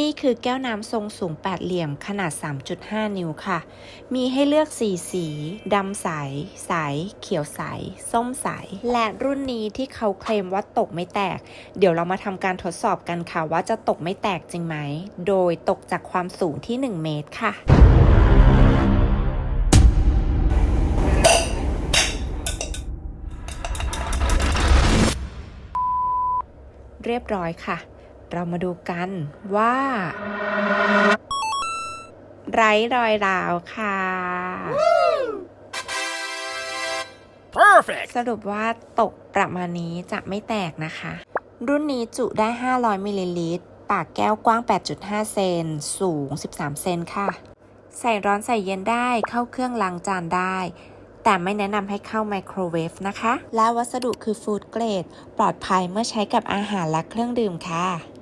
นี่คือแก้วน้ำทรงสูงแปดเหลี่ยมขนาด 3.5 นิ้วค่ะ มีให้เลือกสีสี ดำใส ใส เขียวใส ส้มใส และรุ่นนี้ที่เขาเคลมว่าตกไม่แตก เดี๋ยวเรามาทำการทดสอบกันค่ะว่าจะตกไม่แตกจริงไหม โดยตกจากความสูงที่ 1 เมตรค่ะเรียบร้อยค่ะ เรามาดูกันว่า ไร้รอยร้าวค่ะ Perfect! สรุปว่าตกประมาณนี้จะไม่แตกนะคะ รุ่นนี้จุได้ 500มิลลิลิตร ปากแก้วกว้าง 8.5 เซน สูง 13 เซนค่ะ ใส่ร้อนใส่เย็นได้ เข้าเครื่องล้างจานได้ แต่ไม่แนะนำให้เข้าไมโครเวฟนะคะ และวัสดุคือฟู้ดเกรด ปลอดภัยเมื่อใช้กับอาหารและเครื่องดื่มค่ะ